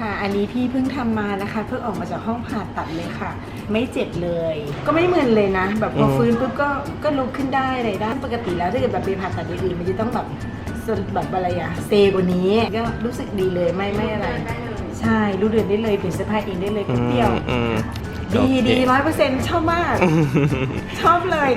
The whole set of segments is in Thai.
ค่ะอันนี้พี่เพิ่งทำมานะคะเพิ่งออกมาจากห้องผ่าตัดเลยค่ะ ไม่เจ็บเลย ก็ไม่มึนเลยนะ แบบพออืมฟื้นปุ๊บก็ก็ลุกขึ้นได้เลยได้ปกติแล้วถ้าเกิดแบบไปผ่าตัดอย่างอื่นมันจะต้องแบบส่วนแบบอะไรอะเซกว่านี้ก็รู้สึกดีเลยไม่ไม่อะไร ใช่รู้เดือนได้เลยเปลี่ยนเสื้อผ้าเองได้เลยอืแป๊บเดียวมอืมดีโอเคดีร้อยเปอร์เซ็นต์ชอบมาก ชอบเลย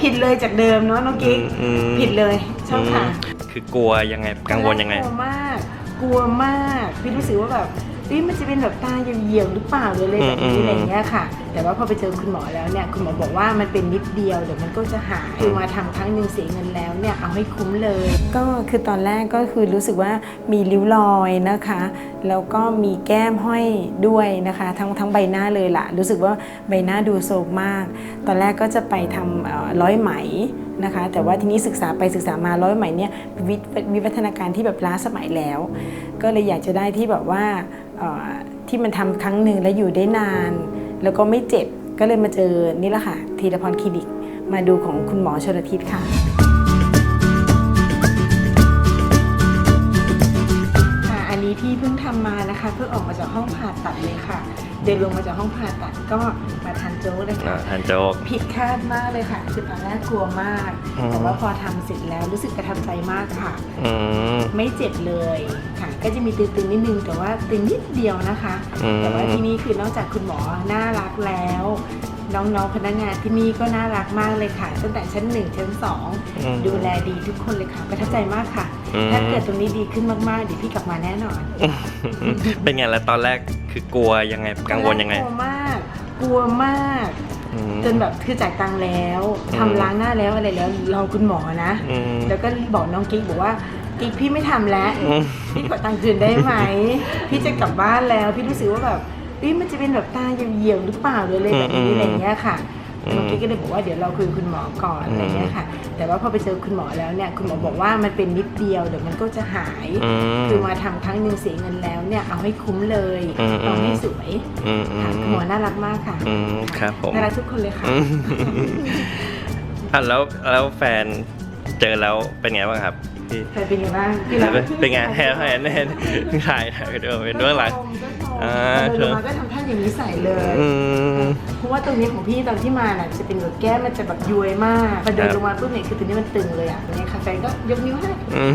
ผิดเลยจากเดิมเนาะน้องกิ๊กอืมผิดเลยชอบค่ะ คือกลัวยังไงกังวลยังไงกลัวมาก กลัวมาก พี่รู้สึกว่าแบบ เอ๊ะมันจะเป็นแบบตาเหี่ยวๆหรือเปล่าหรืออะไรแบบอืนี้มอะไรอย่างเงี้ยค่ะ แต่ว่าพอไปเจอคุณหมอแล้วเนี่ยคุณหมอบอกว่ามันเป็นนิดเดียวเดี๋ยวมันก็จะหายคือมาทำครั้งหนึ่งเสียเงินแล้วเนี่ยเอาให้คุ้มเลย ก็คือตอนแรกก็คือรู้สึกว่ามีริ้วรอยนะคะ แล้วก็มีแก้มห้อยด้วยนะคะ ทั้งทั้งใบหน้าเลยล่ะรู้สึกว่าใบหน้าดูโทรมมาก ตอนแรกก็จะไปทำเอ่อร้อยไหมนะคะแต่ว่าทีนี้ศึกษาไปศึกษามาร้อยไหมเนี่ยวิวิวัฒนาการที่แบบล้าสมัยแล้ว ก็เลยอยากจะได้ที่แบบว่าเอ่อที่มันทำครั้งหนึ่งแล้วอยู่ได้นาน แล้วก็ไม่เจ็บก็เลยมาเจอนี่แหละค่ะทีรพรคลินิก มาดูของคุณหมอชลทิศค่ะค่ะอันนี้พี่เพิ่งทำมานะคะ เพิ่งออกมาจากห้องผ่าตัดเลยค่ะ เดินลงมาจากห้องผ่าตัดก็มาทานโจ๊กเลยอ่าค่ะทานโจ๊กผิดคาดมากเลยค่ะคือตอนแรกกลัวมากอืมแต่ว่าพอทำเสร็จแล้วรู้สึกประทับใจมากค่ะอืมไม่เจ็บเลยค่ะ ก็จะมีตึงๆนิดนึงแต่ว่าตึงนิดเดียวนะคะ อืม แต่ว่าที่นี่คือนอกจากคุณหมอน่ารักแล้ว น้องๆพนักงานที่นี่ก็น่ารักมากเลยค่ะ ตั้งแต่ชั้นหนึ่งชั้นสองอืม ดูแลดีทุกคนเลยค่ะประทับใจมากค่ะ อืม ถ้าเกิดตรงนี้ดีขึ้นมากๆเดี๋ยวพี่กลับมาแน่นอน เป็นไงแล้วตอนแรกคือกลัวยังไงกังวลยังไงกลัวมาก กลัวมาก อืม จนแบบคือจ่ายตังค์แล้วอืม ทำล้างหน้าแล้วอะไรแล้วรอคุณหมอนะ อืม แล้วก็บอกน้องกิ๊กบอกว่า กิ๊กพี่ไม่ทำแล้วอืมพี่ขอตังค์คืนได้ไหม พี่จะกลับบ้านแล้ว พี่รู้สึกว่าแบบเอ้ยมันจะเป็นแบบตาเหี่ยวๆหรือเปล่าหรืออะไรแบบอืนี้มอะไรอย่างเงี้ยค่ะอืมน้องกิ๊กก็เลยบอกว่าเดี๋ยวเราคุยกับคุณหมอก่อนอะไรเงี้ยค่ะ แต่ว่าพอไปเจอคุณหมอแล้วเนี่ยคุณหมอบอกว่ามันเป็นนิดเดียวเดี๋ยวมันก็จะหาย อืม คือมาทำครั้งหนึ่งเสียเงินแล้วเนี่ยเอาให้คุ้มเลยอืม เอาให้สวยอืมอืมค่ะคุณหมอน่ารักมากค่ะอืมครับผม น่ารักทุกคนเลยค่ะ อืมอะแล้วแล้วแฟนเจอแล้วเป็นไงบ้างครับ พี่ใครเป็นยังไงบ้างพี่รักเป็นไงแฮนแฮนแฮนถ่ายถ่ายเดี๋ยวเป็นเรื่องหลังอ่าเดินลงมาก็ทำท่าอย่างนี้ใส่เลยอืมเพราะว่าตรงนี้ของพี่ตอนที่มาน่ะจะเป็นแบบแก้มมันจะแบบย้วยมากพอเดินครับลงมาปุ๊บเนี่ยคือตรงนี้มันตึงเลยอะเนี่ยค่ะแฟนก็ยกนิ้วให้อืม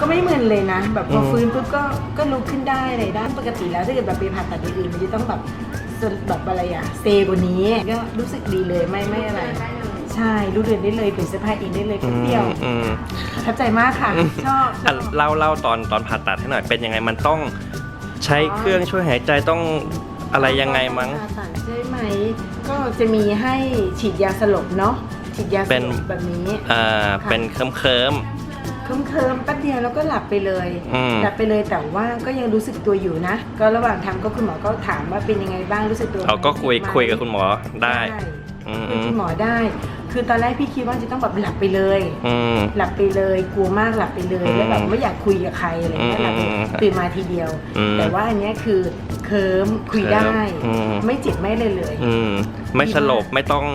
ก็ไม่มึนเลยนะ แบบพออมฟื้นปุ๊บก็ก็ลุกขึ้นได้เลยได้ปกติแล้วถ้าเกิดแบบไปผ่าตัดอย่างอื่นมันจะต้องแบบส่วนแบบอะไรอะเซกว่านี้ก็รู้สึกดีเลยไม่ไม่อะไร ใช่รู้เดือนได้เลยเปลี่ยนเสื้อผ้าเองได้เลยแป๊บเดียวอืมประทับใจมากค่ะ ชอบชอะอบ เล่าเล่าตอนตอนผ่าตัดให้หน่อยเป็นยังไงมันต้องใช้เครื่องช่วยหายใจต้องอะไรยังไงมั้ง ผ่าตัดใช่ไหม ก็จะมีให้ฉีดยาสลบเนาะฉีดยาสเป็น ลบแบบนี้อ่าเป็นเคิมเคิมเคิมเคิมๆแป๊บเดียวแล้วก็หลับไปเลยอืม หลับไปเลยแต่ว่าก็ยังรู้สึกตัวอยู่นะ ก็ระหว่างทำก็คุณหมอก็ถามว่าเป็นยังไงบ้างรู้สึกตัวไหมเราก็คุยไหมคุยกับคุณหมอได้อืมคุยกับคุณหมอได้ คือตอนแรกพี่คิดว่าจะต้องแบบหลับไปเลย อืม หลับไปเลยกลัวมากหลับไปเลยอืมแล้วแบบไม่อยากคุยกับใครอะไรเงี้ยหลับไปอืมตื่นมาทีเดียว อืมแต่ว่าอันเนี้ยคือเคิมคุยได้ อืม ไม่เจ็บไม่เลยเลย อืม ไม่สลบไม่ต้อง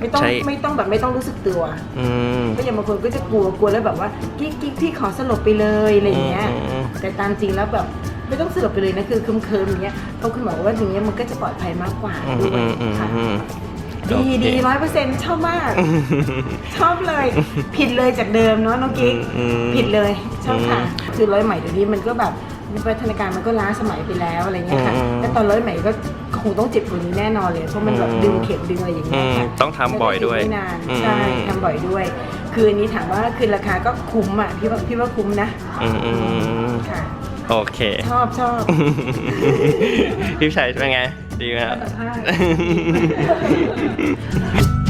ไม่ต้องใช้ ไม่ต้องแบบไม่ต้องรู้สึกตัว อืมก็อย่างบางคนก็จะกลัวกลัวแล้วแบบว่ากิ๊กกิ๊กพี่ขอสลบไปเลยอะไรอย่างเงี้ยอืมอืม แต่ตามจริงแล้วแบบไม่ต้องสลบไปเลยนะคือเคิมเคิมๆอย่างเงี้ยเพราะคุณหมอบอกว่าอย่างเงี้ยมันก็จะปลอดภัยมากกว่าอืมด้วยอืมอืมค่ะ อืม ดีโอเคดีร้อยเปอร์เซ็นต์ชอบมาก ชอบเลย ผิดเลยจากเดิมเนาะน้องกิ๊กอืมผิดเลยชอบค่ะอืมคือร้อยใหม่เดี๋ยวนี้มันก็แบบวิวัฒนาการมันก็ล้าสมัยไปแล้วอะไรเงี้ยค่ะอืมแต่ตอนร้อยใหม่ก็คงต้องเจ็บกว่านี้แน่นอนเลย เพราะมันแบบอืมดึงเข็มดึงอะไรอย่างอืเงี้ยมค่ะต้องทำบ่อยด้วยไม่นานอืมใช่ทำบ่อยด้วย คืออันนี้ถามว่าคือราคาก็คุ้มอะพี่ว่าพี่ว่าคุ้มนะอืมอืมอืมค่ะโอเค ชอบชอบพี่ชัยเป็นไง ดีไหมครับสัมภาษณ์